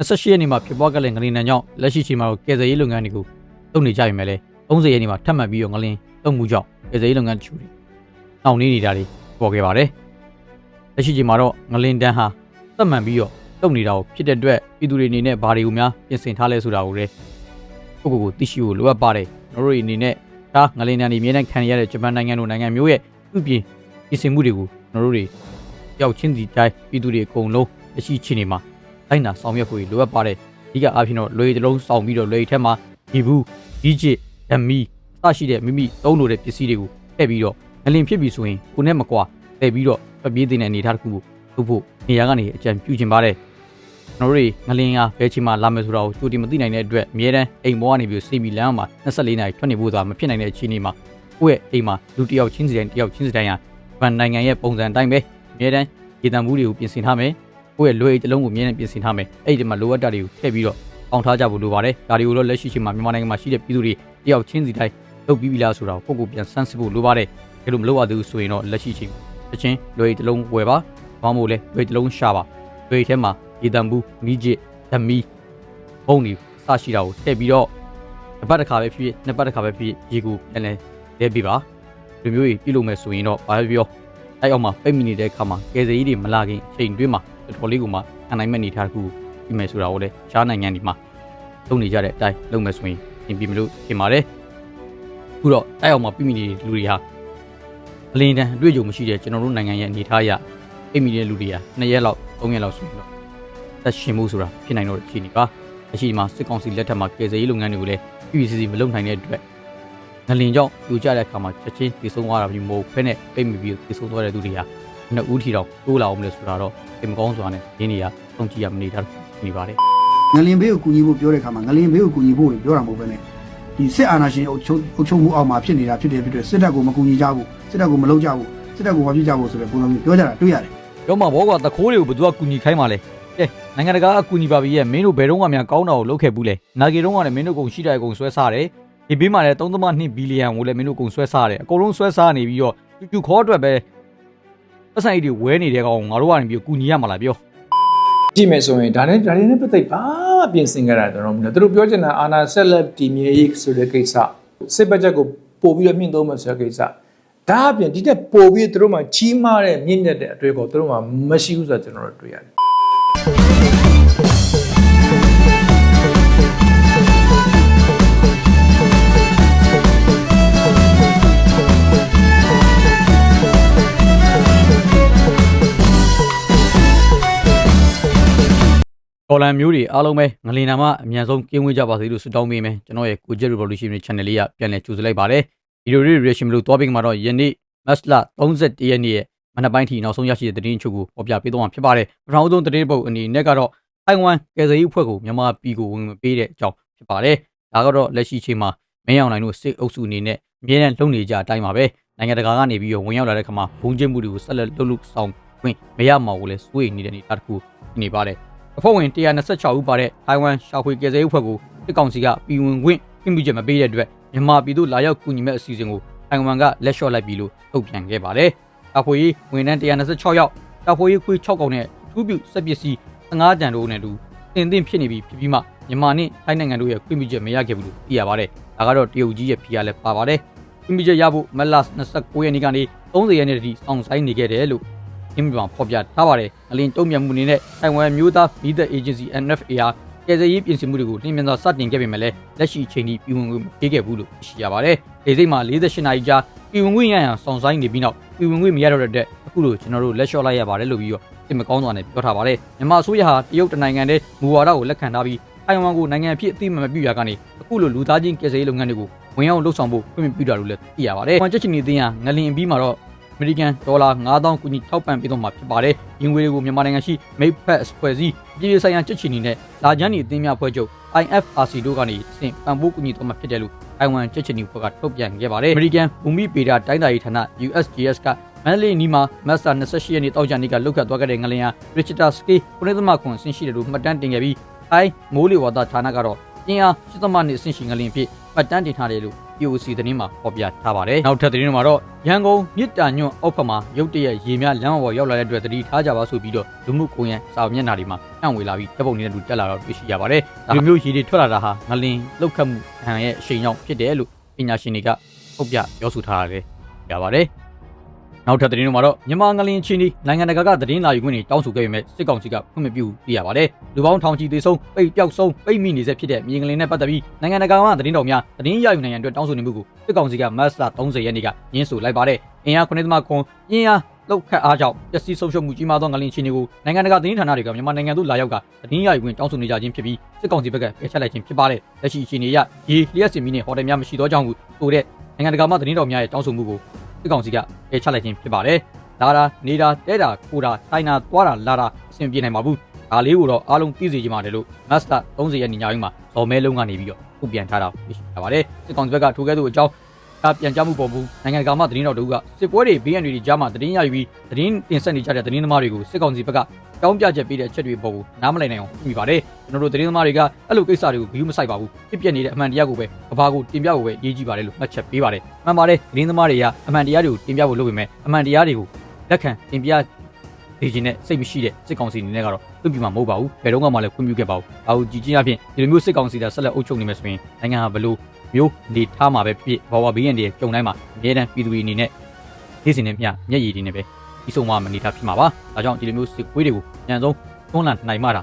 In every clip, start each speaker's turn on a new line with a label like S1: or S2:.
S1: 28ရက်နေ့မှာဖြစ်ပွားခဲ့တဲ့ငလင်တန်းကြောင့်လက်ရှိချိန်မှာတော့ကယ်ဆယ်ရေးလုပ်ငန်းတွေကိုလုပ်နေကြပြီမဲ့လေ30ရက်နေ့မှာထပ်မံပြီးတော့ငလင်တုံမှုကြောင့်ကယ်ဆယ်ရေးလုပ်ငန်းတချို့တွေနှောင့်နှေးနေတာတွေပေါ်ခဲ့ပါတယ်လက်ရှိချိန်မှာတော့ငလင်တန်းဟာသက်မှန်ပြီးတော့လုပ်နေတာကိုဖြစ်တဲ့အတွက်ပြည်သူတွေအနေနဲ့ဘာတွေကိုများပြင်ဆင်ထားလဲဆိုတာကိုလည်းကိုယ့်ကိုယ်ကိုသိရှိဖို့လိုအပ်ပါတယ်ကျွန်တော်တို့အနေနဲ့ဒါငလင်တန်းတွေအမြဲတမ်းခံရတဲ့ဂျပန်နိုင်ငံလိုနိုင်ငံမျိုးရဲ့ပြုပြင်ပြင်ဆင်မှုတွေကိုကျွန်တော်တို့တွေရောက်ချင်းစီတိုင်းပြည်သူတွေအကုန်လုံးလက်ရှိချိန်နေမှာ လိုက်နာဆောင်ရွက်ဖို့လိုအပ်ပါတယ်။ဒီကအားဖြင့်တော့လွေတစ်လုံးဆောင်ပြီးတော့လွေထဲမှာဒီဘူးဒီဂျစ်ဓမီအစရှိတဲ့မိမိသုံးလို့တဲ့ပစ္စည်းတွေကိုထည့်ပြီးတော့ငလင်ဖြစ်ပြီဆိုရင်ကိုနဲ့မကွာထည့်ပြီးတော့ပပြေးတဲ့အနေအထားတစ်ခုကိုလုပ်ဖို့နေရာကနေအကြံပြုချင်ပါတယ်။ကျွန်တော်တို့ငလင်ကဘယ်ချိန်မှလာမယ်ဆိုတာကိုကြိုတင်မသိနိုင်တဲ့အတွက်အများတန်းအိမ်ပေါ်ကနေပြီးစိတ်မီလမ်းမှာ24နာရီထွက်နေဖို့သာမဖြစ်နိုင်တဲ့အခြေအနေမှာကိုယ့်ရဲ့အိမ်မှာလူတစ်ယောက်ချင်းစီတိုင်းတစ်ယောက်ချင်းစီတိုင်းဟာဗန်နိုင်ငံရဲ့ပုံစံအတိုင်းပဲအများတန်းရေတံမှုတွေကိုပြင်ဆင်ထားမယ်။ ကိုယ့်ရဲ့လွယ်တစ်လုံးကိုမြင်းနဲ့ပြင်ဆင်ထားမယ်အဲ့ဒီမှာလိုအပ်တာတွေကိုထည့်ပြီးတော့အောင်ထားကြဖို့လိုပါတယ်ဒါတွေကိုတော့လက်ရှိချိန်မှာမြန်မာနိုင်ငံမှာရှိတဲ့ပြည်သူတွေတယောက်ချင်းစီတိုင်းလုပ်ပြီးပြီလားဆိုတော့ကိုယ့်ကိုယ်ပြန်ဆန်းစစ်ဖို့လိုပါတယ်ဒါလို့မလုပ်ရသေးဘူးဆိုရင်တော့လက်ရှိချိန်တချင်းလွယ်တစ်လုံးဝယ်ပါဘာမို့လဲလွယ်တစ်လုံးရှာပါလွယ်ထဲမှာရေတံဘူးမိကျစ်ဓမီဘုံတွေစရှိတာကိုထည့်ပြီးတော့တစ်ပတ်တစ်ခါပဲဖြစ်ဖြစ်နှစ်ပတ်တစ်ခါပဲဖြစ်ဖြစ်ရေကိုပြန်လဲလဲပြပါဒီမျိုးကြီးပြုလုပ်မယ်ဆိုရင်တော့ဘာပဲပြောအဲ့အောက်မှာပိတ်မိနေတဲ့အခါမှာကယ်ဆယ်ရေးတွေမလာခင်အချိန်တွင်းမှာ တော်တော်လေးကိုမှခံနိုင်မဲ့အနေထားတစ်ခုပြီးမယ်ဆိုတာကိုလည်းရှားနိုင်ငံဒီမှာလုပ်နေကြတဲ့အတိုင်းလုပ်မယ်ဆိုရင်ပြင်ပြမလို့ထင်ပါတယ်ခုတော့တိုက်အောင်မှာပြည်မိနေတဲ့လူတွေဟာအလင်းတန်းအတွေ့အကြုံမရှိတဲ့ကျွန်တော်တို့နိုင်ငံရဲ့အနေထားအရအိမ်မီတဲ့လူတွေဟာ2ရက်လောက်3ရက်လောက်ဆိုရင်တော့သက်ရှင်မှုဆိုတာဖြစ်နိုင်တော့တဲ့အခြေအနေပါအရှိမှာစစ်ကောင်စီလက်ထက်မှာကယ်ဆယ်ရေးလုပ်ငန်းတွေကိုလည်းပြည်စီစီမလုပ်နိုင်တဲ့အတွက်ငလင်ကြောင့်ပြိုကျတဲ့အခါမှာချက်ချင်းပြေဆုံးသွားတာမျိုးမဟုတ်ဖဲနဲ့ပိတ်မိပြီးပြေဆုံးသွားတဲ့သူတွေဟာ နှစ်ဦးထီတော့တိုးလာအောင်မလဲဆိုတာတော့အင်မကောင်းစွာနဲ့ရင်းနေရသုံးကြည့်ရမနေတာနေပါတယ်
S2: ငလင်ဘေးကိုကူညီဖို့ပြောတဲ့အခါမှာငလင်ဘေးကိုကူညီဖို့လို့ပြောတာမဟုတ်ဘဲနဲ့ဒီစစ်အာဏာရှင်အုပ်ချုပ်အုပ်ချုပ်မှုအောက်မှာဖြစ်နေတာဖြစ်တယ်ဖြစ်တယ်စစ်တပ်ကိုမကူညီကြဘူးစစ်တပ်ကိုမလုပ်ကြဘူးစစ်တပ်ကိုမပြစ်ကြဘူးဆိုတဲ့ပုံစံမျိုးပြောကြတာတွေ့ရတယ်
S1: ပြောမှာဘောကွာတခိုးတွေကိုဘယ်သူကကူညီခိုင်းမှာလဲကဲနိုင်ငံတကာကကူညီပါပြီရဲ့မင်းတို့ဘယ်တော့မှများကောင်းတာကိုလုပ်ခဲ့ဘူးလဲနာဂီတော့ကလည်းမင်းတို့ကုန်ရှိတဲ့အကုန်ဆွဲစားတယ်ဒီဘေးမှာလည်း3.2ဘီလီယံကိုလည်းမင်းတို့ကုန်ဆွဲစားတယ်အကုန်လုံးဆွဲစားနေပြီးတော့ကျူကျူခေါ်အတွက်ပဲ ပတ်စံအိတ်တွေဝဲနေတဲ့ကောင်ငါတို့ကနေပြီးကူညီရမှာလားပြော
S3: ကြည့်မယ်ဆိုရင်ဒါနဲ့ဒါတွေနဲ့ပတ်သက်ဘာမှပြင်ဆင်ကြတာတော့မလို့သူတို့ပြောချင်တာအာနာဆက်လက်တည်မြဲရေးဆိုတဲ့ကိစ္စစစ်ဘက်ချက်ကိုပို့ပြီးတော့မြင့်သုံးမယ်ဆိုတဲ့ကိစ္စဒါအပြင်ဒီတက်ပို့ပြီးသူတို့မှကြီးမားတဲ့မြင့်မြတ်တဲ့အတွေ့ကိုသူတို့မှမရှိဘူးဆိုတော့ကျွန်တော်တို့တွေ့ရတယ်
S1: တော်လန်မျိုးတွေအားလုံးပဲငလင်နာမအမြန်ဆုံးကင်းဝေးကြပါစေလို့ဆုတောင်းပေးမယ်ကျွန်တော်ရဲ့ကိုဂျက် revolution channel လေးကပြန်လည်ကြိုဆိုလိုက်ပါတယ်ဗီဒီယိုလေး reaction လို့တွားပေးမှာတော့ယနေ့မတ်လ31ရက်နေ့ရဲ့မနက်ပိုင်းထိနောက်ဆုံးရရှိတဲ့သတင်းချုပ်ကိုပေါ်ပြပေးသွားမှာဖြစ်ပါတယ်ပထမဆုံးသတင်းပုတ်အနေနဲ့ကတော့ထိုင်ဝမ်ကယ်ဆယ်ရေးအဖွဲ့ကိုမြန်မာပြည်ကိုဝင်မပေးတဲ့အကြောင်းဖြစ်ပါတယ်ဒါကတော့လက်ရှိချိန်မှာမင်းအောင်နိုင်တို့စစ်အုပ်စုအနေနဲ့အမြဲတမ်းလုပ်နေကြအတိုင်းပါပဲနိုင်ငံတကာကနေပြီးတော့ဝင်ရောက်လာတဲ့ခါမှာဘုံကျင်းမှုတွေကိုဆက်လက်လုပ်လို့ဆောင်ခွင့်မရမှာကိုလည်းစိုးရိမ်နေတဲ့အနေအထားတစ်ခုနေပါတယ် အဖွဲ့ဝင်126ဦးပါတဲ့ထိုင်ဝမ်ရှာဖွေကယ်ဆယ်ရေးအဖွဲ့ကိုစစ်ကောင်စီကပြည်ဝင်ခွင့်ခွင့်ပြုချက်မပေးတဲ့အတွက်မြန်မာပြည်သူလာရောက်ကူညီမဲ့အစီအစဉ်ကိုထိုင်ဝမ်ကလက်လျှော့လိုက်ပြီလို့ထုတ်ပြန်ခဲ့ပါတယ်။ရှာဖွေရေးဝန်ထမ်း126ယောက်ရှာဖွေရေးခွေး6កောင်နဲ့ထူးပြစက်ပစ္စည်း15တန်တို့နဲ့တူတင်တင်ဖြစ်နေပြီဖြစ်ပြီးမှမြန်မာနဲ့ထိုင်းနိုင်ငံတို့ရဲ့ခွင့်ပြုချက်မရခဲ့ဘူးလို့သိရပါတယ်။ဒါကတော့တရုတ်ကြီးရဲ့ဖိအားလည်းပါပါတယ်။ခွင့်ပြုချက်ရဖို့မလ29ရက်နေ့ကနေ30ရက်နေ့တည်းစောင့်ဆိုင်နေခဲ့တယ်လို့ အင်းပြန်ဖော်ပြထားပါတယ်။အလင်းတုံ့ပြန်မှုအနေနဲ့တိုင်ဝမ်မျိုးသားမီးသက် agency NFAR ကယ်ဆယ်ရေးပြင်ဆင်မှုတွေကိုနှင်းမြန်စွာစတင်ခဲ့ပေမဲ့လည်းလက်ရှိအချိန်ထိပြည်ဝင်ခွင့်မပေးခဲ့ဘူးလို့သိရှိရပါတယ်။ဒေသမှာ48နာရီကြာပြည်ဝင်ခွင့်ရရန်စောင့်ဆိုင်းနေပြီးနောက်ပြည်ဝင်ခွင့်မရတော့တဲ့အတွက်အခုလိုကျွန်တော်တို့လက်လျှော့လိုက်ရပါတယ်လို့ပြီးတော့သိမကောင်းစွာနဲ့ပြောထားပါတယ်။မြန်မာအစိုးရဟာတရုတ်တနိုင်ငံတည်းမူဝါဒကိုလက်ခံထားပြီးတိုင်ဝမ်ကိုနိုင်ငံအဖြစ်အသိအမှတ်မပြုရကနေအခုလိုလူသားချင်းကယ်ဆယ်ရေးလုပ်ငန်းတွေကိုဝင်ရောက်လှုပ်ဆောင်ဖို့ခွင့်ပြုတာလို့လည်းသိရပါတယ်။ဟွန်ချက်ချင်နေသိရငလင်အပြီးမှာတော့အ မေရိကန်ဒေါ်လာ9000ကူညီထောက်ပံ့ပေးတော့မှာဖြစ်ပါတယ်။ရင်ငွေတွေကိုမြန်မာနိုင်ငံရှိမိတ်ဖက်ဖွဲ့စည်းပြည်ပြည်ဆိုင်ရာကြက်ချီနေနဲ့လာချမ်းနီအသင်းများဖွဲ့ချုပ် IFRC တို့ကနေအဆင့်ပံ့ပိုးကူညီတော့မှာဖြစ်တယ်လို့တိုင်ဝမ်ကြက်ချီနီဖွဲ့ကထုတ်ပြန်ခဲ့ပါတယ်။အမေရိကန်ဘူမိပေတာတိုင်းသားရေးဌာန USGS ကမန္တလေးနီမှာမတ်စာ28ရက်နေ့တောက်ကြနေ့ကလုတ်ခတ်သွားခဲ့တဲ့ငလင်ဟာ Richter scale 9.9ခွန်ဆင့်ရှိတယ်လို့မှတ်တမ်းတင်ခဲ့ပြီး I မိုးလေဝသဌာနကတော့ပြင်းအား7.2ဆင့်ရှိငလင်ဖြစ်မှတ်တမ်းတင်ထားတယ်လို့ POC သတင်းမှာဖော်ပြထားပါတယ်။နောက်ထပ်သတင်းတွေမှာတော့ရန်ကုန်မြစ်တာညွန့်အောက်ဖက်မှာရုတ်တရက်ရေများလမ်းပေါ်ရောက်လာတဲ့အတွက်သတိထားကြပါဆိုပြီးတော့လူမှုကွန်ရက်စာမျက်နှာတွေမှာအံ့ဝေလာပြီးတပ်ပုံနေတဲ့လူတက်လာတော့တွေ့ရှိရပါတယ်။ဒီလိုမျိုးရေတွေထွက်လာတာဟာငလင်လောက်ခတ်မှုဟန်ရဲ့အရှိန်ကြောင့်ဖြစ်တယ်လို့ပညာရှင်တွေကထုတ်ပြပြောဆိုထားရတယ်။ရပါတယ်။ နောက်ထပ်သတင်းတွေမှာတော့မြန်မာငလင်ချင်းဒီနိုင်ငံတကာကသတင်းလာယူခွင့်တွေတောင်းဆိုခဲ့ပေမဲ့စစ်ကောင်စီကခွင့်မပြုပြရပါတယ်။လူပေါင်းထောင်ချီသေးဆုံးပိတ်ပျောက်ဆုံးပိတ်မိနေစေဖြစ်တဲ့မြေငလင်နဲ့ပတ်သက်ပြီးနိုင်ငံတကာကသတင်းတော်များသတင်းရယူနိုင်ရန်အတွက်တောင်းဆိုနေမှုကိုစစ်ကောင်စီကမတ်လ30ရက်နေ့ကညှင်းဆိုလိုက်ပါတယ်။အင်အား9သမားခွန်အင်အားလောက်ခတ်အားကြောင့်ပျက်စီးဆုံးရှုံးမှုကြီးမားသောငလင်ချင်းတွေကိုနိုင်ငံတကာသတင်းဌာနတွေကမြန်မာနိုင်ငံသို့လာရောက်ကသတင်းရယူခွင့်တောင်းဆိုနေကြခြင်းဖြစ်ပြီးစစ်ကောင်စီဘက်ကဖယ်ရှားလိုက်ခြင်းဖြစ်ပါတယ်။လက်ရှိအခြေအနေအရရေလျှက်စင်မီနဲ့ဟိုတယ်များမရှိသောကြောင့်ကိုဆိုတဲ့နိုင်ငံတကာမှသတင်းတော်များရဲ့တောင်းဆိုမှုကို စစ်ကောင်စီကဖယ်ရှားလိုက်ခြင်းဖြစ်ပါတယ်။လာတာနေတာတဲတာခိုတာတိုင်းတာသွားတာလာတာအဆင်ပြေနိုင်ပါဘူးဒါလေးကိုတော့အားလုံးသိစေချင်ပါတယ်လို့မတ်စတာ30ရက်နေ့ညပိုင်းမှာဇော်မဲလုံးကနေပြီးတော့ထုတ်ပြန်ထားတာသိရှိရပါတယ်စစ်ကောင်စီဘက်ကထိုကဲ့သို့အကြောင်းကပြန်ကြားမှုပေါ်မူနိုင်ငံတကာမှသတင်းတော်တို့ကစစ်ပွဲတွေဘေးရန်တွေကြားမှာသတင်းရယူပြီးသတင်းတင်ဆက်နေကြတဲ့သတင်းသမားတွေကိုစစ်ကောင်စီဘက်က တောင်းပြချက်ပေးတဲ့အချက်တွေပေါ်ကိုနားမလည်နိုင်အောင်ပြီးပါတယ်ကျွန်တော်တို့သတင်းသမားတွေကအဲ့လိုကိစ္စတွေကိုဘီယူမဆိုင်ပါဘူးဖြစ်ပျက်နေတဲ့အမှန်တရားကိုပဲကဘာကိုတင်ပြဖို့ပဲရေးကြည့်ပါတယ်လို့မှတ်ချက်ပေးပါတယ်မှန်ပါတယ်သတင်းသမားတွေကအမှန်တရားတွေကိုတင်ပြဖို့လုပ်ပေမဲ့အမှန်တရားတွေကိုလက်ခံတင်ပြနေခြင်းနဲ့စိတ်မရှိတဲ့စစ်ကောင်စီအနေနဲ့ကတော့ခွင့်ပြုမှာမဟုတ်ပါဘူးဘယ်တော့မှလည်းခွင့်ပြုခဲ့ပါဘူး။ဒါကိုကြည်ချင်းအဖြစ်ဒီလိုမျိုးစစ်ကောင်စီကဆက်လက်အုပ်ချုပ်နေမယ်ဆိုရင်နိုင်ငံဟာဘလို့မျိုးနေထားမှာပဲဖြစ်ဘာဝဘေးရန်တွေကြုံတိုင်းမှာအမြဲတမ်းပြည်သူတွေအနေနဲ့နေ့စဉ်နဲ့မျှမျက်ရည်တွေနဲ့ပဲ ဒီဆုံးမမနေထားဖြစ်မှာပါ။ဒါကြောင့်ဒီလိုမျိုးစစ်ကွေးတွေကိုအញ្ဆုံးတွန်းလှန်နိုင်မှတာ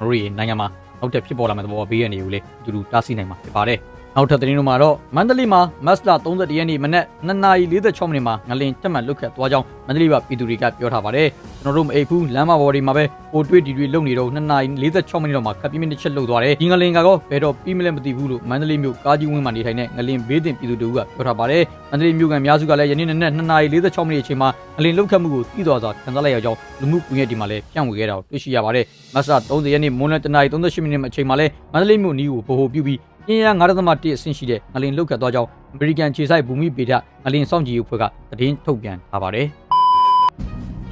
S1: တို့ရဲ့နိုင်ငံမှာနောက်ထပ်ဖြစ်ပေါ်လာမယ့်သဘောဘေးရန်တွေကိုလည်းအတူတူတားဆီးနိုင်မှာဖြစ်ပါတယ်။ နောက်ထပ်သတင်းတွေမှာတော့မန္တလေးမှာမတ်လ31ရက်နေ့မနက်2:46မိနစ်မှာငလင်တက်မှတ်လွတ်ခတ်သွားကြောင်းမန္တလေးကပြည်သူတွေကပြောထားပါတယ်။ကျွန်တော်တို့မအိပ်ဘူးလမ်းမပေါ်တွေမှာပဲပိုတွေ့ဒီတွေလုံနေတော့2:46မိနစ်တော့မှခပ်ပြင်းပြင်းတစ်ချက်လှုပ်သွားတယ်။ဒီငလင်ကတော့ဘယ်တော့ပြီးမလဲမသိဘူးလို့မန္တလေးမြို့ကားကြီးဝင်းမှာနေထိုင်တဲ့ငလင်ဘေးတင်ပြည်သူတို့ကပြောထားပါတယ်။မန္တလေးမြို့ကန်အများစုကလည်းယနေ့နက်2:46မိနစ်အချိန်မှာငလင်လှုပ်ခတ်မှုကိုသိတော်စွာခံစားလိုက်ရကြောင်းလူမှုကွန်ရက်ဒီမှာလည်းပြန့်ဝေခဲ့တာကိုတွေ့ရှိရပါတယ်။မတ်လ30ရက်နေ့မွန်းလွဲ1:38မိနစ်အချိန်မှာလည်းမန္တလေးမြို့နီးကိုဗဟိုပြုပြီး ပြင်းရ9.1အဆင့်ရှိတဲ့ငလင်လုတ်ခတ်သွားကြောင်းအမေရိကန်ခြေဆိုင်ဘူမိပေဒငလင်စောင့်ကြည့်ရေးအဖွဲ့ကသတင်းထုတ်ပြန်ထားပါတယ်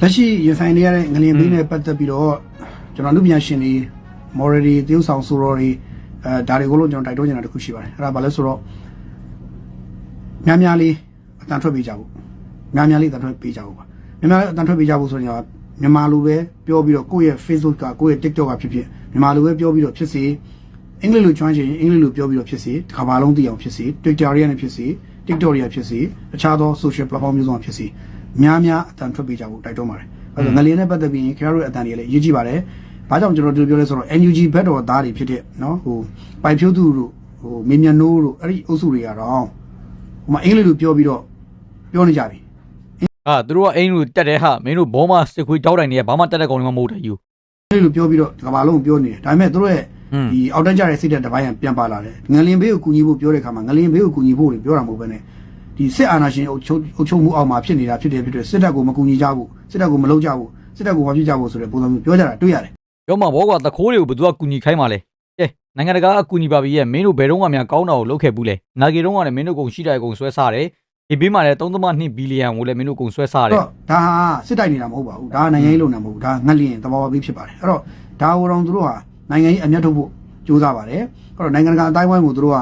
S2: လက်ရှိရင်ဆိုင်နေရတဲ့ငလျင်ဘေးနဲ့ပတ်သက်ပြီးတော့ကျွန်တော်လူပညာရှင်တွေ moral တွေတရုပ်ဆောင်ဆိုတော်တွေအဲဒါတွေကိုလို့ကျွန်တော်တိုက်တွန်းနေတာတစ်ခုရှိပါတယ်အဲ့ဒါဘာလဲဆိုတော့များများလေးအတန်ထွက်ပေးကြဖို့များများလေးအတန်ထွက်ပေးကြဖို့ပါများများလေးအတန်ထွက်ပေးကြဖို့ဆိုရင်တော့မြန်မာလိုပဲပြောပြီးတော့ကိုယ့်ရဲ့ Facebook ကကိုယ့်ရဲ့ TikTok ကဖြစ်ဖြစ်မြန်မာလိုပဲပြောပြီးတော့ဖြစ်စေ အင်္ဂလိပ်လိုကျွမ်းချင်ရင်အင်္ဂလိပ်လိုပြောပြီးတော့ဖြစ်စေတစ်ခါပါလုံးသိအောင်ဖြစ်စေ Twitter တွေနဲ့ဖြစ်စေ TikTok တွေဖြစ်စေအခြားသော social platform မျိုးစုံဖြစ်စေများများအတန်ထွက်ပေးကြဖို့တိုက်တွန်းပါတယ်အဲ့တော့ငလျင်နဲ့ပတ်သက်ပြီးရင်ခင်ဗျားတို့ရဲ့အတန်တွေလည်းအရေးကြီးပါတယ်ဘာကြောင့်ကျွန်တော်ဒီလိုပြောလဲဆိုတော့ NUG ဘက်တော်သားတွေဖြစ်တဲ့နော်ဟိုပိုင်ဖြိုးသူတို့ဟိုမင်းမြနိုးတို့အဲ့ဒီအုပ်စုတွေကတော့ဟိုမှာအင်္ဂလိပ်လိုပြောပြီးတော့ပြောနေကြပြီ
S1: ဟာသူတို့ကအိမ်လူတက်တဲ့ဟာမင်းတို့ဘောမစစ်ခွေးကြောက်တိုင်နေရဘာမှတက်တဲ့ကောင်တွေမှမဟုတ်တယ်ယူ
S2: အင်္ဂလိပ်လိုပြောပြီးတော့ဒီကမ္ဘာလုံးကိုပြောနေတယ်ဒါပေမဲ့သူတို့ရဲ့
S1: ဟွန်း
S2: ဒီအောက်တက်ကြတဲ့စိတ်တဲ့တစ်ပိုင်းကပြန်ပါလာတယ်ငလင်ဘေးကိုကူညီဖို့ပြောတဲ့အခါမှာငလင်ဘေးကိုကူညီဖို့တွေပြောတာမဟုတ်ဘဲနဲ့ဒီစစ်အာဏာရှင်အုပ်ချုပ်အုပ်ချုပ်မှုအောက်မှာဖြစ်နေတာဖြစ်တယ်ဖြစ်တယ်စစ်တပ်ကိုမကူညီကြဘူးစစ်တပ်ကိုမလုပ်ကြဘူးစစ်တပ်ကိုမပြစ်ကြဘူးဆိုတဲ့ပုံစံမျိုးပြောကြတာတွေ့ရတယ်
S1: ပြောမှာဘောကသခိုးတွေကိုဘယ်သူကကူညီခိုင်းမှာလဲကဲနိုင်ငံတကာအကူညီပါပြီရဲ့မင်းတို့ဘယ်တော့မှများကောင်းတာကိုလုပ်ခဲ့ဘူးလဲနာဂီတော့ကလည်းမင်းတို့ကုန်ရှိတဲ့အကုန်ဆွဲစားတယ်ဒီဘေးမှာလည်း3.2ဘီလီယံကိုလည်းမင်းတို့ကုန်ဆွဲစားတယ်
S2: တော့ဒါဟာစစ်တိုက်နေတာမဟုတ်ပါဘူးဒါကနိုင်ငံရေးလုံနေတာမဟုတ်ဘူးဒါငလျင်တဘာဝပေးဖြစ်ပါတယ်အဲ့တော့ဒါကိုတော့သူတို့က နိုင်ငံရေးအမျက်ထုတ်ဖို့ကြိုးစားပါတယ်အဲ့တော့နိုင်ငံတကာအတိုင်းဝိုင်းကိုသူတို့က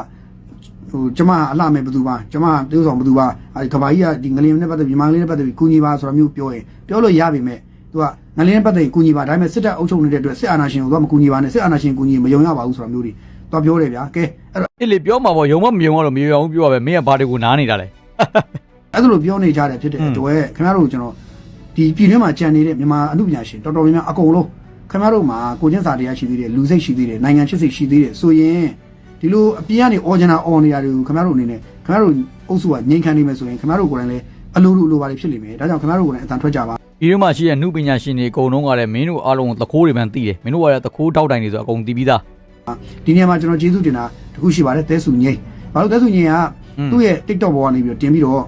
S2: ဟိုကျမအလှမဲ့ဘသူပါကျမတိုးဆောင်ဘသူပါအဲဒီကဘာကြီးကဒီငလျင်နဲ့ပတ်သက်ပြီးမင်္ဂလေးနဲ့ပတ်သက်ပြီးကူညီပါဆိုတာမျိုးပြောရင်ပြောလို့ရပြီမဲ့သူကငလျင်နဲ့ပတ်သက်ပြီးကူညီပါဒါပေမဲ့စစ်တပ်အုပ်ချုပ်နေတဲ့အတွက်စစ်အာဏာရှင်ကိုတော့မကူညီပါနဲ့စစ်အာဏာရှင်ကူညီမယုံရပါဘူးဆိုတာမျိုးတွေတော့ပြောတယ်ဗျာကဲအဲ့တော့
S1: အဲ့လေပြောမှာပေါ့ယုံမမယုံတော့မယုံအောင်ပြောရပဲမင်းကဘာတွေကိုနားနေတာလဲ
S2: အဲ့ဒါလိုပြောနေကြတယ်ဖြစ်တဲ့အတွက်ခင်ဗျားတို့ကျွန်တော်ဒီပြည်တွင်းမှာကြံနေတဲ့မြန်မာအမှုပညာရှင်တော်တော်များများအကုန်လုံး ခင်ဗျားတို့မှာကိုချင်းစာတရားရှိသေးတယ်လူစိတ်ရှိသေးတယ်နိုင်ငံချစ်စိတ်ရှိသေးတယ်ဆိုရင်ဒီလိုအပြင်ကနေ original on နေရတယ်ခင်ဗျားတို့အနေနဲ့ခင်ဗျားတို့အုပ်စုကငြိမ်ခံနေမယ်ဆိုရင်ခင်ဗျားတို့ကိုယ်တိုင်လည်းအလိုလိုလိုပါလိဖြစ်လိမ့်မယ်ဒါကြောင့်ခင်ဗျားတို့ကိုယ်တိုင်အတန်ထွက်ကြပါ
S1: ဒီလိုမှရှိတဲ့နှုပညာရှင်တွေအကုန်လုံးကလည်းမင်းတို့အားလုံးသခိုးတွေမှန်သိတယ်မင်းတို့ကလည်းသခိုးတောက်တိုင်တွေဆိုအကုန်သိပြီးသား
S2: ဒီနေရာမှာကျွန်တော်ကျေးဇူးတင်တာတခုရှိပါတယ်တဲစုငိမ့်ဘာလို့တဲစုငိမ့်ကသူ့ရဲ့ TikTok ပေါ်ကနေပြီးတော့တင်ပြီးတော့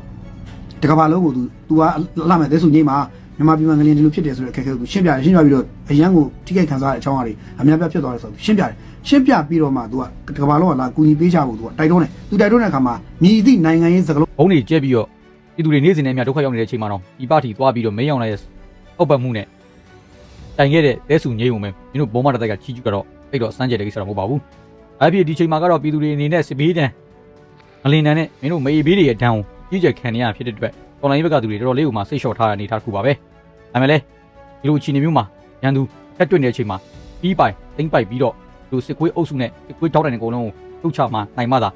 S2: တကဘာလုံးကို तू तू ကလာမယ်တဲစုငိမ့်မှာ မြန်မာပြည်မှာငလျင်ဒီလိုဖြစ်တယ်ဆိုတဲ့အခက်အခဲကိုရှင်းပြတယ်ရှင်းပြပြီးတော့အရန်ကိုတိကျခံစားရတဲ့အကြောင်းအရာတွေအများပြဖြစ်သွားတယ်ဆိုတော့ရှင်းပြတယ်ရှင်းပြပြီးတော့မှသူကကဘာလုံးကလာကူညီပေးချဖို့သူကတိုက်တွန်းတယ်သူတိုက်တွန်းတဲ့အခါမှာမြည်သည့်နိုင်ငံရေးစကားလုံး
S1: ဘုံတွေကျက်ပြီးတော့ပြည်သူတွေနေ့စဉ်နဲ့အမျှဒုက္ခရောက်နေတဲ့အချိန်မှာတော့ဒီပါတီသွားပြီးတော့မင်းအောင်လာရဲ့အောက်ပတ်မှုနဲ့တိုင်ခဲ့တဲ့တဲဆူငိမ့်ုံပဲမင်းတို့ဘုံမတတိုက်ကချီးကျူးကြတော့အဲ့တော့စမ်းကြဲတဲ့ကိစ္စတော့မဟုတ်ပါဘူးအဲ့ဒီဒီချိန်မှာကတော့ပြည်သူတွေအနေနဲ့စပေးတန်းအလင်းတန်းနဲ့မင်းတို့မအေးဘေးတွေရဲ့ဒဏ်ကိုကြီးကျယ်ခံနေရဖြစ်တဲ့အတွက်တော်လိုင်းဘက်ကသူတွေတော်တော်လေးကိုမှစိတ်လျှော့ထားတဲ့အနေအထားတစ်ခုပါပဲ။ ဒါပေမဲ့လည်းဒီလိုအခြေအနေမျိုးမှာရန်သူထက်တွေ့နေတဲ့အချိန်မှာပြီးပိုင်သိမ့်ပိုက်ပြီးတော့ဒီလိုစစ်ကွေးအုပ်စုနဲ့စစ်ကွေးတောက်တိုင်အကုန်လုံးကိုထုတ်ချမှနိုင်မှသာ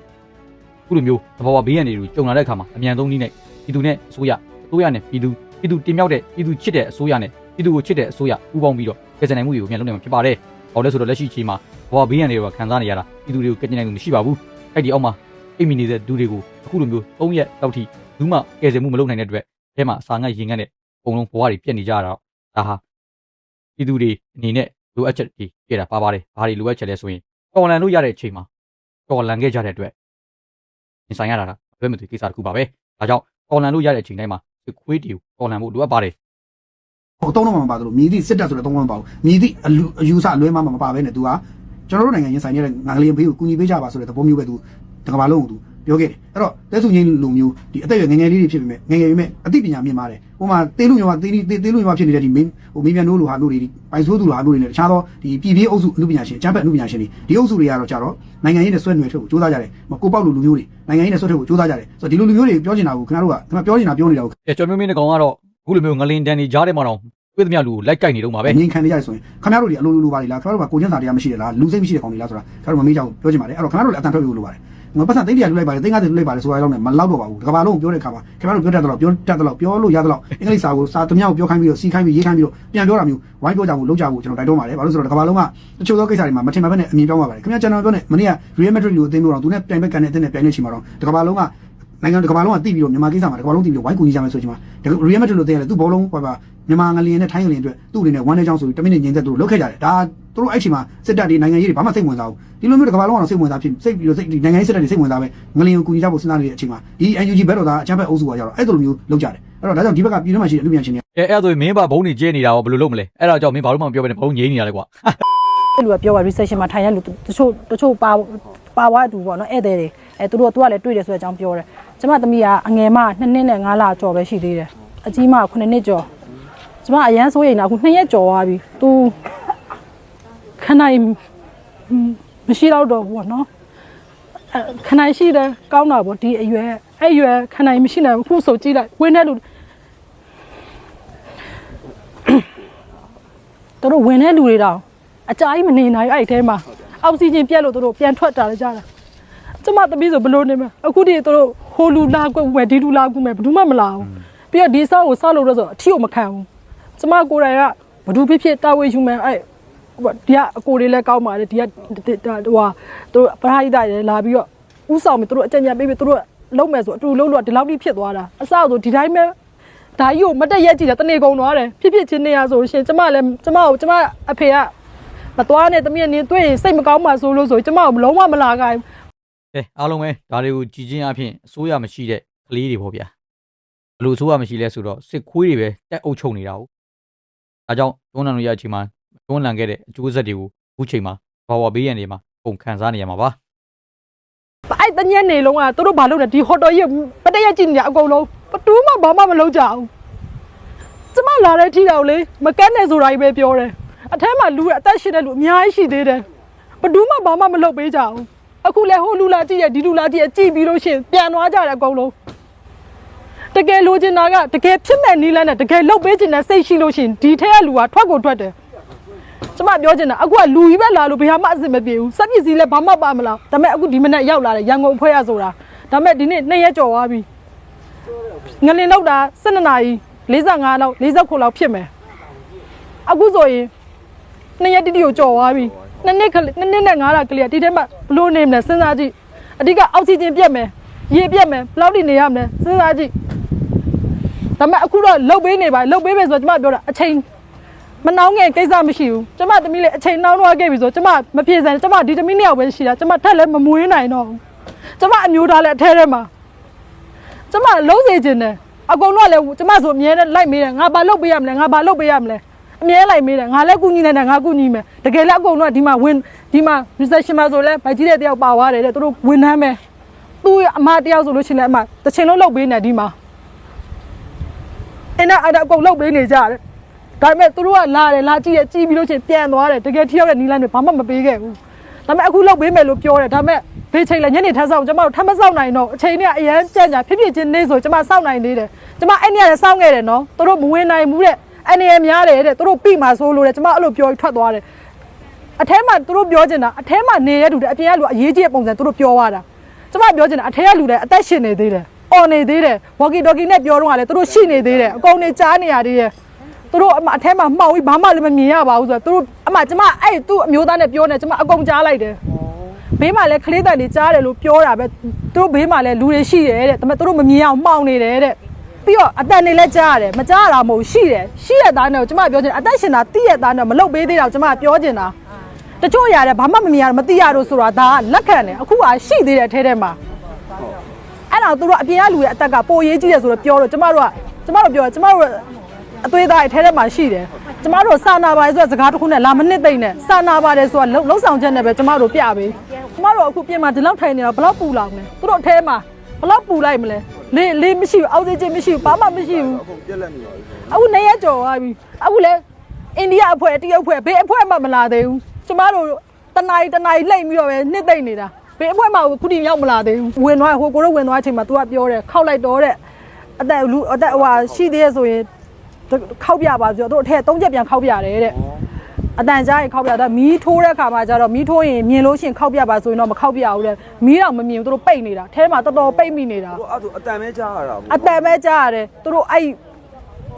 S1: ခုလိုမျိုးသဘောဝဘေးရန်တွေကိုကြုံလာတဲ့အခါမှာအမြန်ဆုံးနည်းနဲ့ပြည်သူနဲ့အစိုးရအစိုးရနဲ့ပြည်သူပြည်သူတင်မြောက်တဲ့ပြည်သူချစ်တဲ့အစိုးရနဲ့ပြည်သူကိုချစ်တဲ့အစိုးရပူးပေါင်းပြီးတော့ပြည်စံနိုင်မှုတွေကိုမြန်လုပ်နိုင်မှာဖြစ်ပါတယ်။ဟောလဲဆိုတော့လက်ရှိအချိန်မှာဘဝဘေးရန်တွေကခံစားနေရတာပြည်သူတွေကိုကဲ့တင်နိုင်မှုမရှိပါဘူး။အဲ့ဒီအောက်မှာအိမ်မီနေတဲ့လူတွေကိုအခုလိုမျိုး၃ရက်လောက်ထိဘူးမှကယ်ဆယ်မှုမလုပ်နိုင်တဲ့အတွက်အဲမှာအစာငတ်ရင်ငတ်နဲ့ အကုန်လုံးဘဝတွေပြက်နေကြတာတော့ဒါဟာပြည်သူတွေအနေနဲ့လိုအပ်ချက်တွေပြတာပါပါတယ်။ဘာတွေလိုအပ်ချက်လဲဆိုရင်တော်လန်လို့ရတဲ့အချိန်မှာတော်လန်ခဲ့ကြတဲ့အတွက်ရင်ဆိုင်ရတာကဘယ်မှမသိကိစ္စတစ်ခုပါပဲ။ဒါကြောင့်တော်လန်လို့ရတဲ့အချိန်တိုင်းမှာခွေးတီကိုတော်လန်ဖို့လိုအပ်ပါတယ်
S2: ဟိုအသုံးတော့မှမပါသလိုမြည်သည့်စစ်တပ်ဆိုတဲ့အသုံးတော့မပါဘူးမြည်သည့်အလူအယူဆအလွဲမှမပါဘဲနဲ့သူကကျွန်တော်တို့နိုင်ငံရင်ဆိုင်နေတဲ့ငါကလေးဘေးကိုကူညီပေးကြပါဆိုတဲ့သဘောမျိုးပဲသူတကဘာလုံးကိုသူ ပြောခဲ့တယ်အဲ့တော့တဲစုငင်းလူမျိုးဒီအသက်အရွယ်ငယ်ငယ်လေးတွေဖြစ်ပေမဲ့ငယ်ငယ်ပေမဲ့အသိပညာမြင့်ပါတယ်ဟိုမှာတေးလူမျိုးကတေးတေးတေးလူမျိုးဖြစ်နေတဲ့ဒီမင်းဟိုမင်းပြန်တို့လူဟာမျိုးတွေဒီပိုင်ဆိုးသူလူဟာမျိုးတွေနဲ့တခြားသောဒီပြည်ပြည်အုပ်စုအမှုပညာရှင်အကျန်းဖက်အမှုပညာရှင်တွေဒီအုပ်စုတွေကတော့ကြတော့နိုင်ငံရေးနဲ့ဆွဲနွယ်ထုတ်ဖို့ကြိုးစားကြတယ်မကိုပေါက်လူလူမျိုးတွေနိုင်ငံရေးနဲ့ဆွဲထုတ်ဖို့ကြိုးစားကြတယ်ဆိုတော့ဒီလိုလူမျိုးတွေပြောချင်တာကိုခင်ဗျားတို့ကခင်ဗျားပြောချင်တာပြောနေတာကို။
S1: အဲကျော်မျိုးမင်းတဲ့ကောင်ကတော့အခုလိုမျိုးငလင်တန်တွေကြားထဲမှာတော့တွေ့သမျှလူကိုလိုက်ကိုက်နေတော့မှာပဲ
S2: ငင်းခံနေကြရဆိုရင်ခင်ဗျားတို့ဒီအလိုလိုလိုပါလေလားခင်ဗျားတို့ကကိုကျန်းစာတရားမရှိတယ်လားလူစိတ်မရှိတဲ့ကောင်တွေလားဆိုတာခင်ဗျားတို့မမေးကြဘူးပြောချင်ပါတယ်အဲ့တော့ခင်ဗျားတို့လည်းအတန်ထွက်ပြီးလို့ပါတယ် ငါပတ်စံသိတရားလူလိုက်ပါတယ်သိငါးသိလူလိုက်ပါတယ်ဆိုတာတော့မလောက်တော့ပါဘူးတကဘာလုံးပြောတဲ့အခါမှာခင်ဗျားတို့ပြောတတ်တော့ပြောတတ်တော့ပြောလို့ရတော့အင်္ဂလိပ်စာကိုစာတမျှကိုပြောခိုင်းပြီးတော့စီခိုင်းပြီးရေးခိုင်းပြီးတော့ပြန်ပြောတာမျိုးဝိုင်းပြောကြဖို့လုပ်ကြဖို့ကျွန်တော်တိုက်တွန်းပါတယ်ဘာလို့ဆိုတော့တကဘာလုံးကတချို့သောကိစ္စတွေမှာမထင်မှတ်နဲ့အမြင်ပြောင်းပါပါတယ်ခင်ဗျာကျွန်တော်ပြောနေမနေ့က Real Madrid လို့အသင်းပြောတော့သူနဲ့ပြိုင်ဘက်ကန်တဲ့အသင်းနဲ့ပြိုင်နေချိန်မှာတော့တကဘာလုံးက နိုင်ငံတကာဘာလုံးကတိပြီးတော့မြန်မာကိစ္စမှာတကဘာလုံးတိပြီးတော့ဝိုင်းကူညီကြမယ်ဆိုချင်မှာ Real Madrid လို့သိရတယ်သူဘောလုံးဟိုပါမြန်မာငလျင်နဲ့ထိုင်းငလျင်အတွက်သူ့အနေနဲ့ဝမ်းနေကြောင်းဆိုပြီးတမိနစ်ငင်းသက်သူတို့လုတ်ခဲ့ကြတယ်ဒါသူတို့အဲ့ချိန်မှာစစ်တပ်တွေနိုင်ငံရေးတွေဘာမှစိတ်ဝင်စားဘူးဒီလိုမျိုးတကဘာလုံးကတော့စိတ်ဝင်စားဖြစ်စိတ်ပြီးတော့စိတ်နိုင်ငံရေးစစ်တပ်တွေစိတ်ဝင်စားပဲငလျင်ကိုကူညီကြဖို့စဉ်းစားနေတဲ့အချိန်မှာဒီ NUG ဘက်တော်သားအချမ်းဘက်အုပ်စုကကြတော့အဲ့လိုမျိုးလုတ်ကြတယ်အဲ့တော့ဒါကြောင့်ဒီဘက်ကပြည်တွင်းမှာရှိတဲ့အလူမြန်ချင်းတွေ။
S1: အဲအဲ့ဒါဆိုရင်မင်းဘာဘုံနေကျဲနေတာရောဘယ်လိုလုပ်မလဲ။အဲ့ဒါကြောင့်မင်းဘာလို့မှမပြောဘဲနဲ့ဘုံငြိမ်းနေတာလဲကွာ
S4: အဲ့လူကပြောပါ recession မှာထိုင်ရလူတချို့တချို့ပါပါဝါတူပေါ့နော်ဧည့်သည်တွေအဲသူတို့ကသူကလည်းတွေ့တယ်ဆိုတဲ့အကြောင်းပြောတယ် ကျမသမီးကအငယ်မ2နှစ်နဲ့5လကျော်ပဲရှိသေးတယ်အကြီးမ9နှစ်ကျော်ကျမအရန်စိုးရိမ်တာအခု2ရက်ကျော်သွားပြီသူခဏအိမ်မရှိတော့တော့ဘူးပေါ့နော်အဲခဏရှိတယ်ကောင်းတာပေါ့ဒီအရွယ်အဲ့အရွယ်ခဏမရှိနိုင်ဘူးအခုဆိုကြည့်လိုက်ဝင်းတဲ့လူသူတို့ဝင်တဲ့လူတွေတောင်အကြာကြီးမနေနိုင်ဘူးအဲ့ဒီထဲမှာအောက်ဆီဂျင်ပြတ်လို့သူတို့ပြန်ထွက်တာလည်းကြားတာ ကျမသမီးဆိုဘလို့နေမလဲအခုဒီသူတို့ဟိုလူလာကွက်မယ်ဒီလူလာကွက်မယ်ဘယ်သူမှမလာဘူးပြီးတော့ဒီဆောက်ကိုဆောက်လို့တော့ဆိုအထီကိုမခံဘူးကျမကိုယ်တိုင်ကဘယ်သူဖြစ်ဖြစ်တာဝန်ယူမယ်အဲ့ဟိုဒီကအကိုတွေလည်းကောင်းပါတယ်ဒီကဟိုဟာသူတို့ပရိသတ်တွေလာပြီးတော့ဥဆောင်ပြီးသူတို့အကြံဉာဏ်ပေးပြီးသူတို့လုံးမယ်ဆိုအတူလုံးလို့ဒီလောက်ထိဖြစ်သွားတာအဆောက်ဆိုဒီတိုင်းပဲဒါကြီးကိုမတက်ရက်ကြည့်တယ်တနေကုန်သွားတယ်ဖြစ်ဖြစ်ချင်းနေရဆိုရှင်ကျမလည်းကျမကိုကျမအဖေကမသွားနဲ့တမီးနင်းတွေ့ရင်စိတ်မကောင်းမှဆိုလို့ဆိုကျမကိုလုံးဝမလာခိုင်း။
S1: အဲအားလုံးပဲဒါတွေကိုကြည်ချင်းအဖြစ်အစိုးရမရှိတဲ့ကလေးတွေပေါ့ဗျာ။ဘယ်လိုအစိုးရမရှိလဲဆိုတော့စစ်ခွေးတွေပဲတက်အုပ်ချုပ်နေတာဟုတ်။ဒါကြောင့်တွန်းလှန်လို့ရတဲ့အချိန်မှာတွန်းလှန်ခဲ့တဲ့အကျိုးဆက်တွေကိုအခုချိန်မှာဘာဝဘေးရန်တွေမှာပုံခံစားနေရမှာပါ။
S4: အဲ့တညက်နေလုံးကသူတို့ဘာလုပ်လဲဒီဟိုတယ်ကြီးပတက်ရက်ကြည့်နေကြအကုန်လုံးဘတူးမှဘာမှမလုပ်ကြဘူးကျမလာတဲ့ထိတော့လေမကန်းနဲ့ဆိုတာကြီးပဲပြောတယ်အထက်မှာလူအသက်ရှင်တဲ့လူအများကြီးရှိသေးတယ်ဘတူးမှဘာမှမလုပ်ပေးကြဘူး အခုလဲဟိုလူလာကြည့်ရဒီလူလာကြည့်ရကြည့်ပြီးလို့ရှရင်ပြန်သွားကြတယ်အကုန်လုံးတကယ်လိုချင်တာကတကယ်ဖြစ်မဲ့နီးလန်းနဲ့တကယ်လုပ်ပေးချင်တဲ့စိတ်ရှိလို့ရှရင်ဒီထက်ကလူကထွက်ကိုထွက်တယ်ကျမပြောချင်တာအခုကလူကြီးပဲလာလို့ဘယ်မှအဆင်မပြေဘူးစက်ပစ္စည်းလည်းဘာမှပါမလားဒါပေမဲ့အခုဒီမနေ့ရောက်လာတယ်ရန်ကုန်အဖွဲ့ရဆိုတာဒါပေမဲ့ဒီနေ့နှစ်ရက်ကျော်သွားပြီငလင်လောက်တာ12နာရီ45လောက်49လောက်ဖြစ်မယ်အခုဆိုရင်နှစ်ရက်တိတိကိုကြော်သွားပြီ နှစ်နှစ်ခလေးနှစ်နှစ်နဲ့9လကလေးကဒီထဲမှာဘလို့နေမလဲစဉ်းစားကြည့်အဓိကအောက်ဆီဂျင်ပြတ်မယ်ရေပြတ်မယ်ဘယ်လောက်ထိနေရမလဲစဉ်းစားကြည့်ဒါပေမဲ့အခုတော့လှုပ်ပေးနေပါလှုပ်ပေးမယ်ဆိုတော့ကျမပြောတာအချိန်မနှောင်းငယ်ကိစ္စမရှိဘူးကျမသမီးလေးအချိန်နှောင်းသွားခဲ့ပြီဆိုကျမမပြေစံကျမဒီသမီးနှစ်ယောက်ပဲရှိတာကျမထက်လည်းမမွေးနိုင်တော့ဘူးကျမအမျိုးသားလည်းအထဲထဲမှာကျမလုံးစေခြင်းတယ်အကုန်လုံးကလည်းကျမဆိုအမြဲတမ်းလိုက်မေးတယ်ငါဘာလုပ်ပေးရမလဲငါဘာလုပ်ပေးရမလဲ အမြဲလိုက်မေးတယ်ငါလည်းကူညီနေတယ်ငါကူညီမယ်တကယ်လည်းအကုန်လုံးကဒီမှာဝင်ဒီမှာ reception မှာဆိုလဲဗိုက်ကြီးတဲ့တယောက်ပါသွားတယ်တဲ့သူတို့ဝန်ထမ်းပဲသူ့ရဲ့အမတယောက်ဆိုလို့ရှိရင်လည်းအမတစ်ချိန်လုံးလုပ်ပေးနေဒီမှာအဲ့ဒါအဲ့ဒါအကုန်လုပ်ပေးနေကြတယ်ဒါပေမဲ့သူတို့ကလာတယ်လာကြည့်ရကြည့်ပြီးလို့ချင်းပြန်သွားတယ်တကယ်ထိရောက်တဲ့နီလန်းတွေဘာမှမပေးခဲ့ဘူးဒါပေမဲ့အခုလုပ်ပေးမယ်လို့ပြောတယ်ဒါပေမဲ့ဘေးချိန်လဲညနေထမ်းဆောင်ကျမတို့ထမ်းမဆောင်နိုင်တော့အချိန်နဲ့အရန်ကြံ့ကြဖြစ်ဖြစ်ချင်းနေဆိုကျမစောင့်နိုင်သေးတယ်ကျမအဲ့နေ့ကစောင့်ခဲ့တယ်နော်သူတို့မဝင်နိုင်ဘူးတဲ့ အဲ့နေရများတယ်တဲ့သူတို့ပြီမှာဆိုလို့တဲ့ကျမအဲ့လိုပြောပြီးထွက်သွားတယ်အထဲမှာသူတို့ပြောချင်တာအထဲမှာနေတဲ့လူတွေအပြင်ကလူအရေးကြီးတဲ့ပုံစံသူတို့ပြောသွားတာကျမပြောချင်တာအထဲကလူတွေအသက်ရှင်နေသေးတယ်အော်နေသေးတယ်ဝါကီတော်ကီနဲ့ပြောတော့ကလည်းသူတို့ရှိနေသေးတယ်အကုန်နေကြားနေရသေးတယ်သူတို့အမအထဲမှာမှောင်ပြီးဘာမှလည်းမမြင်ရပါဘူးဆိုတော့သူတို့အမကျမအဲ့သူ့အမျိုးသားနဲ့ပြောနေကျမအကုန်ကြားလိုက်တယ်ဘေးမှာလည်းခလေးတန်တွေကြားတယ်လို့ပြောတာပဲသူတို့ဘေးမှာလည်းလူတွေရှိတယ်တဲ့ဒါပေမဲ့သူတို့မမြင်အောင်မှောင်နေတယ်တဲ့ ပြီးတော့အတန်တွေလည်းကြားရတယ်မကြားရတာမဟုတ်ရှိတယ်ရှိရသားနဲ့ကျမပြောချင်အသက်ရှင်တာတိရသားနဲ့မလုတ်ပေးသေးတာကိုကျမပြောချင်တာတချို့ရတယ်ဘာမှမမြင်ရမသိရလို့ဆိုတာဒါကလက်ခံတယ်အခုကရှိသေးတယ်အထဲထဲမှာအဲ့တော့သူတို့အပြင်ကလူရဲ့အသက်ကပိုရေးကြီးတယ်ဆိုတော့ပြောတော့ကျမတို့ကကျမတို့ပြောကျမတို့အသွေးသားအထဲထဲမှာရှိတယ်ကျမတို့စာနာပါတယ်ဆိုတဲ့စကားတစ်ခုနဲ့လာမနစ်သိမ့်နဲ့စာနာပါတယ်ဆိုတာလုံလုံဆောင်ချက်နဲ့ပဲကျမတို့ပြပေးကျမတို့အခုပြင်မှာဒီလောက်ထိုင်နေတော့ဘယ်လောက်ပူလောင်လဲသူတို့အထဲမှာ ဘယ်လောက်ပူလိုက်မလဲလေလေမရှိဘူးအောက်ဆီဂျင်မရှိဘူးဘာမှမရှိဘူးအခုနေရကြော်သွားပြီအခုလေအိန္ဒိယအဖွဲ့တရုတ်အဖွဲ့ဘေးအဖွဲ့မှမလာသေးဘူးကျမတို့တနားရီတနားရီလှိမ့်ပြီးတော့ပဲနှစ်သိမ့်နေတာဘေးအဖွဲ့မှခုထိရောက်မလာသေးဘူးဝင်သွားဟိုကိုတို့ဝင်သွားချိန်မှာ तू ကပြောတယ်ခောက်လိုက်တော့တဲ့အသက်လူအသက်ဟိုဟာရှိသေးရဲ့ဆိုရင်ခောက်ပြပါဆိုတော့တို့အထက်သုံးချက်ပြန်ခောက်ပြတယ်တဲ့ အတန်ကြားရင်ခောက်ပြတာမီးထိုးတဲ့ခါမှာကျတော့မီးထိုးရင်မြင်လို့ရှိရင်ခောက်ပြပါဆိုရင်တော့မခောက်ပြဘူးတဲ့မီးတော့မမြင်ဘူးတို့ပိတ်နေတာအဲမှာတော်တော်ပိတ်မိနေတာ
S5: တို့အဲ့ဒါအတန်ပဲကြားရတာပေါ့
S4: အတန်ပဲကြားရတယ်သူတို့အဲ့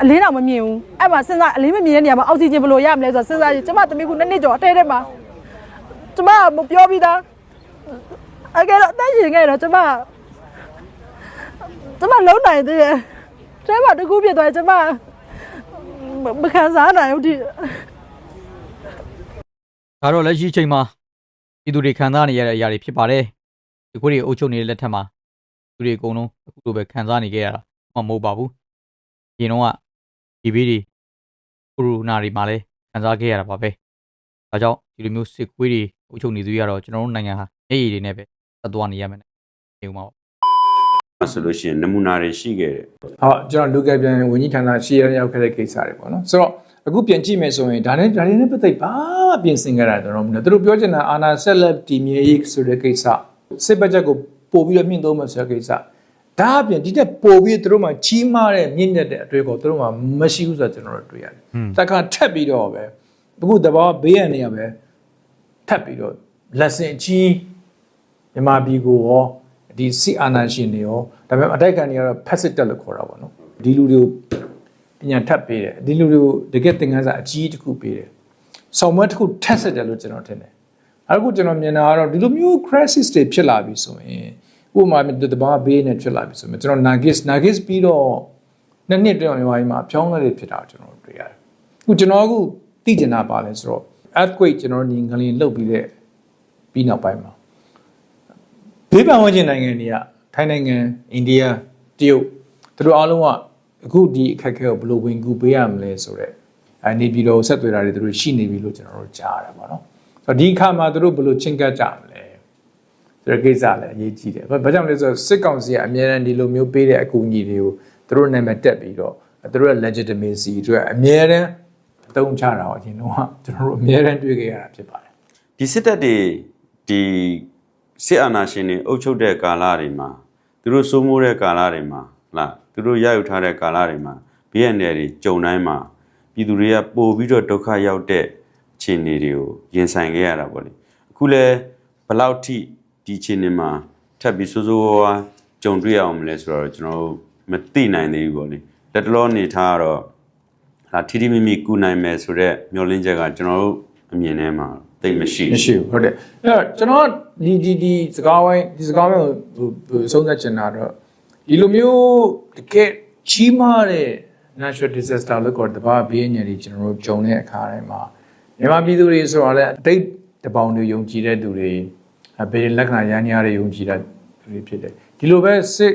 S4: အလင်းတော့မမြင်ဘူးအဲ့မှာစဉ်းစားအလင်းမမြင်တဲ့နေရာမှာအောက်ဆီဂျင်ဘယ်လိုရမလဲဆိုတော့စဉ်းစားကြည့်ကျမသမီးကနှစ်နှစ်ကျော်အတဲထဲမှာကျမမပြောပြီးသားအကယ်တော့အသက်ရှင်ခဲ့တော့ကျမကျမလုံးနိုင်သေးတယ်တဲမှာတကူပြစ်သွားကျမမခံစားနိုင်ဘူးဒီ
S1: ဒါတော့လက်ရှိအချိန်မှာပြည်သူတွေခံစားနေရတဲ့အရာတွေဖြစ်ပါတယ်ဒီကိုတွေအုပ်ချုပ်နေတဲ့လက်ထက်မှာသူတွေအကုန်လုံးအခုလိုပဲခံစားနေကြရတာမှမဟုတ်ပါဘူးအရင်တော့ကဒီဘေးတွေကိုရိုနာတွေမှာလည်းခံစားခဲ့ရတာပါပဲဒါကြောင့်ဒီလိုမျိုးစစ်ကွေးတွေအုပ်ချုပ်နေသူတွေကတော့ကျွန်တော်တို့နိုင်ငံဟာအေးအေးတွေနဲ့ပဲသက်သွားနေရမယ်နေဦးမှာပေါ့
S6: ဆိုလို့ရှိရင်နမူနာတွေရှိခဲ့တယ်
S3: ဟုတ်ကျွန်တော်လူကယ်ပြန်ဝန်ကြီးဌာနရှေ့ရောက်ခဲ့တဲ့ကိစ္စတွေပေါ့နော်ဆိုတော့ အခုပြန်ကြည့်မယ်ဆိုရင်ဒါနဲ့ဒါတွေနဲ့ပတ်သက်ဘာမှပြင်ဆင်ကြတာတော့မဟုတ်ဘူးသူတို့ပြောချင်တာအာနာဆက်လက်တီမြေရေးဆိုတဲ့ကိစ္စစစ်ဘက်ချက်ကိုပို့ပြီးတော့မြင့်သုံးမယ်ဆိုတဲ့ကိစ္စဒါအပြင်ဒီတက်ပို့ပြီးသူတို့မှကြီးမားတဲ့မြင့်မြတ်တဲ့အတွေ့ကိုသူတို့မှမရှိဘူးဆိုတော့ကျွန်တော်တို့တွေ့ရတယ်တခါထက်ပြီးတော့ပဲအခုတဘောဘေးရန်နေရပဲထပ်ပြီးတော့လက်စင်အကြီးမြန်မာပြည်ကိုရောဒီစီအာနာရှင်တွေရောဒါပေမဲ့အတိုက်ခံတွေကတော့ passive တက်လို့ခေါ်တာပေါ့နော်ဒီလူတွေကိုပ ညာထပ်ပေးတယ်ဒီလူတွေကိုတကယ်သင်ခန်းစာအကြီးတစ်ခုပေးတယ်ဆောင်မတစ်ခုထပ်ဆက်တယ်လို့ကျွန်တော်ထင်တယ်အခုကျွန်တော်မြင်တာကတော့ဒီလိုမျိုး crisis တွေဖြစ်လာပြီဆိုရင်ဥပမာတဘာဘေးနဲ့ဖြစ်လာပြီဆိုရင်ကျွန်တော် nagis nagis ပြီးတော့နှစ်နှစ်တောင်နေပါပြီမှာအဖြောင်းလဲတွေဖြစ်တာကိုကျွန်တော်တွေ့ရတယ်အခုကျွန်တော်အခုသိကျင်တာပါလဲဆိုတော့ earthquake ကျွန်တော်ညီငလင်လှုပ်ပြီးတဲ့ပြီးနောက်ပိုင်းမှာဘေးပန်ဝန်းကျင်နိုင်ငံတွေကထိုင်းနိုင်ငံအိန္ဒိယတရုတ်သူတို့အားလုံးက အခုဒီအခက်အခဲကိုဘယ်လိုဝင်ကူပေးရမလဲဆိုတော့အနေပြီးတော့ဆက်သွယ်တာတွေသူတို့ရှိနေပြီလို့ကျွန်တော်တို့ကြားရတယ်ပေါ့နော်ဆိုတော့ဒီအခါမှာသူတို့ဘယ်လိုချင်းကပ်ကြမလဲဆိုတဲ့ကိစ္စလည်းအရေးကြီးတယ်ဘာကြောင့်လဲဆိုတော့စစ်ကောင်စီကအများအားဒီလိုမျိုးပေးတဲ့အကူအညီတွေကိုသူတို့နာမည်တက်ပြီးတော့သူတို့ရဲ့ legitimacy အတွက်အများအားအသုံးချတာကိုအရင်တော့ကျွန်တော်တို့အများအားတွေ့ခဲ့ရတာဖြစ်ပါတယ်
S6: ဒီစစ်တပ်တွေဒီစစ်အာဏာရှင်တွေအုပ်ချုပ်တဲ့ကာလတွေမှာသူတို့စိုးမိုးတဲ့ကာလတွေမှာဟလား သူတို့ရယူထားတဲ့ကာလတွေမှာဘေးရန်တွေကြုံတိုင်းမှာပြည်သူတွေကပို့ပြီးတော့ဒုက္ခရောက်တဲ့အခြေအနေတွေကိုရင်ဆိုင်ခဲ့ရတာပေါ့လေအခုလဲဘယ်လောက်ထိဒီအခြေအနေမှာထပ်ပြီးစိုးစိုးဝါးဝါကြုံတွေ့ရအောင်မလဲဆိုတော့ကျွန်တော်တို့မသိနိုင်သေးဘူးပေါ့လေလက်တလောအနေထားကတော့ဒါထီထီမိမိကူနိုင်မယ်ဆိုတော့မျောလင်းချက်ကကျွန်တော်တို့အမြင်ထဲမှာတိတ်မရှိဘူး
S3: မရှိဘူးဟုတ်တယ်အဲ့တော့ကျွန်တော်ဒီဒီဒီစကားဝိုင်းဒီစကားဝိုင်းကိုဟိုဆုံးသက်ချင်တာတော့ ဒီလိုမျိုးတကယ်ကြီးမားတဲ့ natural disaster လို့ခေါ်တဲ့ဘာဘေးအန္တရာယ်တွေကျွန်တော်တို့ကြုံတဲ့အခါတိုင်းမှာမြန်မာပြည်သူတွေဆိုတော့လည်းအတိတ်တပေါင်းတွေယုံကြည်တဲ့သူတွေအဘေးလက္ခဏာရမ်းများတွေယုံကြည်တဲ့သူတွေဖြစ်တယ်ဒီလိုပဲစစ်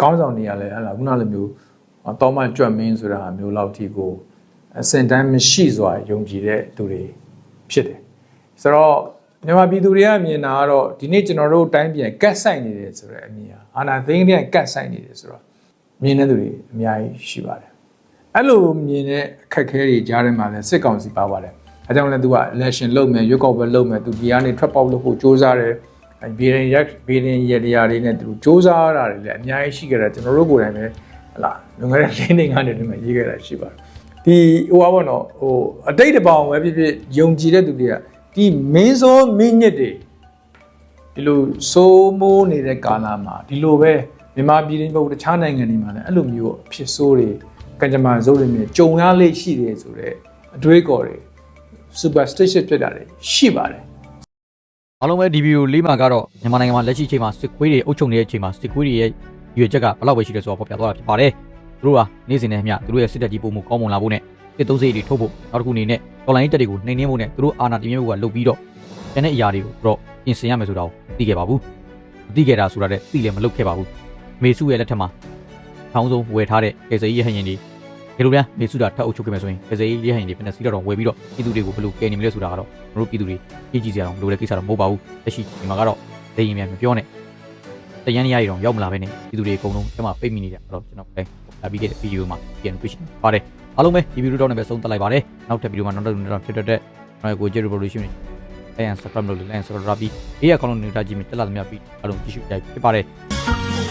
S3: ကောင်းဆောင်တွေကလည်းဟလာခုနလိုမျိုးတော့မှကြွတ်မင်းဆိုတာမျိုးလောက်ထိကိုအစင်တမ်းမရှိစွာယုံကြည်တဲ့သူတွေဖြစ်တယ်ဆိုတော့ မြန်မာပြည်သူတွေကမြင်တာကတော့ဒီနေ့ကျွန်တော်တို့တိုင်းပြည်ကတ်ဆိုင်နေတယ်ဆိုတော့အမြင်ဟာအာနာသိန်းတွေကကတ်ဆိုင်နေတယ်ဆိုတော့မြင်တဲ့သူတွေအများကြီးရှိပါတယ်အဲ့လိုမြင်တဲ့အခက်အခဲတွေကြားထဲမှာလည်းစစ်ကောင်စီပါပါတယ်အဲကြောင့်လည်းသူက election လုပ်မယ်ရွေးကောက်ပွဲလုပ်မယ်သူပြည်ကနေထွက်ပေါက်လုပ်ဖို့စ조사တယ်အဲဘီရင်ရက်ဘီရင်ရတရားတွေနဲ့သူတို့စူးစမ်းရတာတွေလည်းအများကြီးရှိကြတယ်ကျွန်တော်တို့ကိုယ်တိုင်ပဲဟလာလွန်ခဲ့တဲ့၄နှစ်ကနေတည်းကရေးခဲ့တာရှိပါတယ်ဒီဟိုပါဘောနော်ဟိုအတိတ်တပောင်ပဲဖြစ်ဖြစ်ယုံကြည်တဲ့သူတွေက ဒီမင်းစောမင်းညစ်တွေဒီလိုစိုးမိုးနေတဲ့ကာလမှာဒီလိုပဲမြန်မာပြည်တွင်းပုတ်တခြားနိုင်ငံတွေမှာလည်းအဲ့လိုမျိုးအဖြစ်ဆိုးတွေကံကြမ္မာစိုးတွေမျိုးကြုံရလေ့ရှိတယ်ဆိုတော့အတွေးကော်တွေ superstition ဖြစ်တာတွေရှိပါတယ်
S1: အားလုံးပဲဒီဗီဒီယိုလေးမှာကတော့မြန်မာနိုင်ငံမှာလက်ရှိအချိန်မှာစစ်ခွေးတွေအုပ်ချုပ်နေတဲ့အချိန်မှာစစ်ခွေးတွေရဲ့ရွေချက်ကဘယ်လောက်ပဲရှိလဲဆိုတော့ဖော်ပြသွားတာဖြစ်ပါတယ်သူတို့ကနေ့စဉ်နဲ့အမျှသူတို့ရဲ့စစ်တပ်ကြီးပုံမှုကောင်းမွန်လာဖို့နဲ့ စစ်သုံးစိတ်တွေထုတ်ဖို့နောက်တစ်ခုအနေနဲ့တော်လိုင်းတပ်တွေကိုနှိမ်နင်းဖို့နဲ့သူတို့အာဏာတည်မြဲဖို့ကလုပ်ပြီးတော့ကျန်တဲ့အရာတွေကိုတော့ပြင်ဆင်ရမယ်ဆိုတာကိုသိခဲ့ပါဘူးမသိခဲ့တာဆိုတာတဲ့သိလည်းမလုပ်ခဲ့ပါဘူးမေစုရဲ့လက်ထက်မှာထောင်းဆုံးဝယ်ထားတဲ့ကေစကြီးရဟန်ရင်တွေဒီလိုများမေစုတာထပ်အုပ်ချုပ်ခဲ့မယ်ဆိုရင်ကေစကြီးရဟန်ရင်တွေဖက်နဲ့စီတော့ဝယ်ပြီးတော့ပြည်သူတွေကိုဘယ်လိုကယ်နေမလဲဆိုတာကတော့တို့ပြည်သူတွေကြီးကြီးစရာတော့မလိုတဲ့ကိစ္စတော့မဟုတ်ပါဘူးလက်ရှိဒီမှာကတော့ဒေရင်မြန်မပြောနဲ့တရန်ရရတော့ရောက်မလာဘဲနဲ့ပြည်သူတွေအကုန်လုံးကျမပိတ်မိနေကြတော့ကျွန်တော်လည်းလာပြီးခဲ့တဲ့ဗီဒီယိုမှာပြန်တွေ့ရှင်ပါတယ် အားလုံးပဲဒီဗီဒီယိုတော့လည်းပဲဆုံးသက်လိုက်ပါတယ်နောက်ထပ်ဗီဒီယိုမှာနောက်တစ်နောက်ဖြစ်တဲ့ကျွန်တော်ကို Jerry Revolution အဲန် subscribe လုပ်လိုက် subscribe ပြီးဘေးကခေါင်းလုံးနေတာကြည့်မြတက်လာသမျှပြီးအားလုံးကြည့်ရှုကြဖြစ်ပါတယ်